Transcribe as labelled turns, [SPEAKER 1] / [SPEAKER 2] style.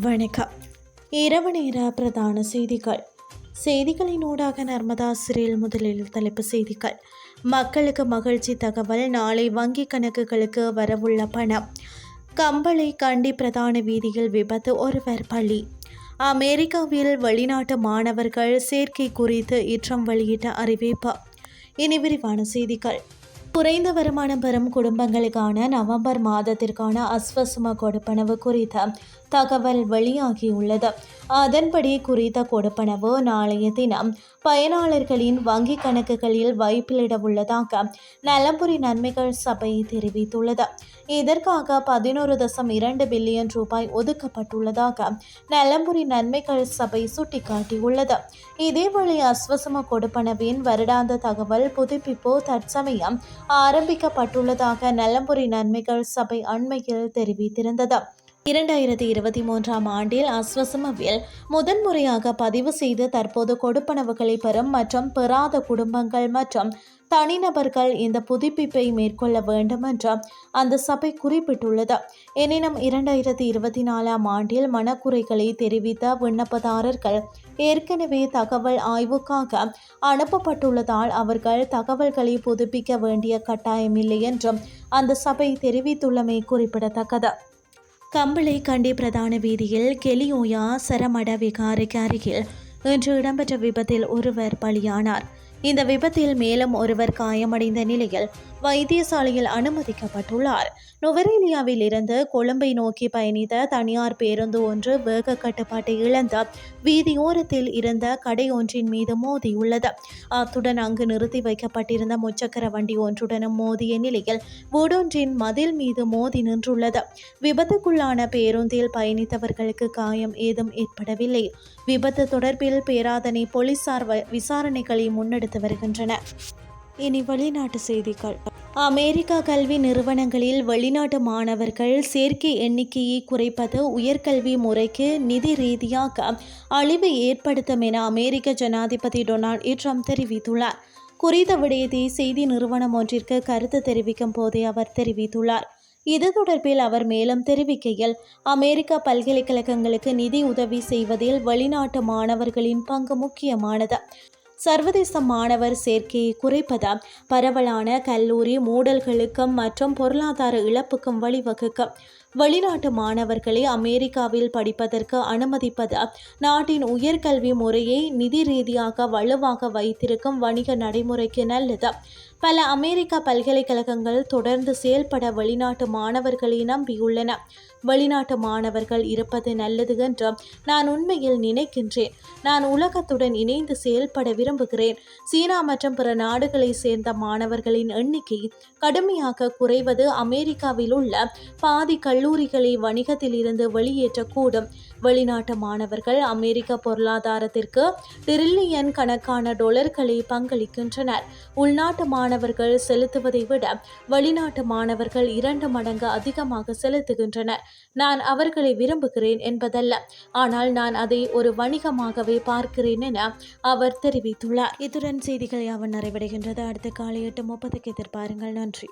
[SPEAKER 1] வணக்கம். இரவு நேர பிரதான செய்திகள். செய்திகளின் ஊடாக நர்மதா சிறையில் முதலில் தலைப்பு செய்திகள். மக்களுக்கு மகிழ்ச்சி தகவல் நாளை வங்கி கணக்குகளுக்கு வரவுள்ள பணம். கம்பளை கண்டி பிரதான வீதியில் விபத்து ஒருவர் பலி. அமெரிக்காவில் வெளிநாட்டு மாணவர்கள் சேர்க்கை குறித்து இற்றம் வெளியிட்ட அறிவிப்பு. இனி விரிவான செய்திகள். குறைந்த வருமானம் பெறும் குடும்பங்களுக்கான நவம்பர் மாதத்திற்கான அஸ்வசும கொடுப்பனவு குறித்த தகவல் வெளியாகியுள்ளது. அதன்படி குறித்த கொடுப்பனவு நாளைய தினம் பயனாளர்களின் வங்கிக் கணக்குகளில் வைப்பிலிட உள்ளதாக நலம்புரி நன்மைகள் சபை தெரிவித்துள்ளது. இதற்காக பதினோரு தசம் இரண்டு பில்லியன் ரூபாய் ஒதுக்கப்பட்டுள்ளதாக நலம்புரி நன்மைகள் சபை சுட்டிக்காட்டியுள்ளது. இதேவேளை அஸ்வசம கொடுப்பனவின் வருடாந்த தகவல் புதுப்பிப்பு தற்சமயம் ஆரம்பிக்கப்பட்டுள்ளதாக நலம்புரி நன்மைகள் சபை அண்மையில் தெரிவித்திருந்தது. இரண்டாயிரத்தி இருபத்தி மூன்றாம் ஆண்டில் அஸ்வசமவில் முதன்முறையாக பதிவு செய்து தற்போது கொடுப்பனவுகளை பெறும் மற்றும் பெறாத குடும்பங்கள் மற்றும் தனிநபர்கள் இந்த புதுப்பிப்பை மேற்கொள்ள வேண்டும் என்றும் அந்த சபை குறிப்பிட்டுள்ளது. எனினும் இரண்டாயிரத்தி இருபத்தி நாலாம் ஆண்டில் மனக்குறைகளை தெரிவித்த விண்ணப்பதாரர்கள் ஏற்கனவே தகவல் ஆய்வுக்காக அனுப்பப்பட்டுள்ளதால் அவர்கள் தகவல்களை புதுப்பிக்க வேண்டிய கட்டாயமில்லை என்றும் அந்த சபை தெரிவித்துள்ளமை குறிப்பிடத்தக்கது. கம்பளை கண்டி பிரதான வீதியில் கெலியோயா சரமட விகாரைக்கு அருகில் இன்று இடம்பெற்ற விபத்தில் ஒருவர் பலியானார். இந்த விபத்தில் மேலும் ஒருவர் காயமடைந்த நிலையில் வைத்தியசாலையில் அனுமதிக்கப்பட்டுள்ளார். நுவரேலியாவில் இருந்து கொழும்பை நோக்கி பயணித்த தனியார் பேருந்து ஒன்று வேக கட்டுப்பாட்டை இழந்த வீதியோரத்தில் இருந்த கடை ஒன்றின் மீது மோதியுள்ளது. அத்துடன் அங்கு நிறுத்தி வைக்கப்பட்டிருந்த முச்சக்கர வண்டி ஒன்றுடனும் மோதிய நிலையில் வீடொன்றின் மதில் மீது மோதி நின்றுள்ளது. விபத்துக்குள்ளான பேருந்தில் பயணித்தவர்களுக்கு காயம் ஏதும் ஏற்படவில்லை. விபத்து தொடர்பில் பேராதனை போலீசார் விசாரணைகளை முன்னெடுத்து வருகின்றனர். இனி வெளிநாட்டு செய்திகள். அமெரிக்கா கல்வி நிறுவனங்களில் வெளிநாட்டு மாணவர்கள் சேர்க்கை எண்ணிக்கையை குறைப்பது உயர்கல்வி முறைக்கு நிதி ரீதியாக அழிவை ஏற்படுத்தும் என அமெரிக்க ஜனாதிபதி டொனால்ட் ட்ரம்ப் தெரிவித்துள்ளார். குறித்த விடயத்தை செய்தி நிறுவனம் ஒன்றிற்கு கருத்து தெரிவிக்கும் போதே அவர் தெரிவித்துள்ளார். இது தொடர்பில் அவர் மேலும் தெரிவிக்கையில் அமெரிக்க பல்கலைக்கழகங்களுக்கு நிதி உதவி செய்வதில் வெளிநாட்டு மாணவர்களின் பங்கு முக்கியமானது. சர்வதேச மாணவர் சேர்க்கையை குறைப்பது பரவலான கல்லூரி மூடல்களுக்கும் மற்றும் பொருளாதார இழப்புக்கும் வழிவகுக்கும். வெளிநாட்டு மாணவர்களை அமெரிக்காவில் படிப்பதற்கு அனுமதிப்பது நாட்டின் உயர்கல்வி முறையை நிதி ரீதியாக வலுவாக வைத்திருக்கும் வணிக நடைமுறைக்கு நல்லது. பல அமெரிக்க பல்கலைக்கழகங்கள் தொடர்ந்து செயல்பட வெளிநாட்டு மாணவர்களை நம்பியுள்ளன. வெளிநாட்டு மாணவர்கள் இருப்பது நல்லது என்று நான் உண்மையில் நினைக்கின்றேன். நான் உலகத்துடன் இணைந்து செயல்பட விரும்புகிறேன். சீனா மற்றும் பிற நாடுகளை சேர்ந்த மாணவர்களின் எண்ணிக்கை கடுமையாக குறைவது அமெரிக்காவில் உள்ள பாதி கல்லூரிகளை வணிகத்தில் இருந்து வெளியேற்றக்கூடும் வெளிநாட்டு மாணவர்கள் அமெரிக்க பொருளாதாரத்திற்கு டிரில்லியன் கணக்கான டொலர்களை பங்களிக்கின்றனர். உள்நாட்டு மாணவர்கள் செலுத்துவதை விட வெளிநாட்டு மாணவர்கள் இரண்டு மடங்கு அதிகமாக செலுத்துகின்றனர். நான் அவர்களை விரும்புகிறேன் என்பதல்ல. ஆனால் நான் அதை ஒரு வணிகமாகவே பார்க்கிறேன் என அவர் தெரிவித்துள்ளார். இத்துடன் செய்திகளை அவர் நிறைவடைகின்றது. அடுத்த காலை எட்டு முப்பதுக்கு எதிர்பாருங்கள். நன்றி.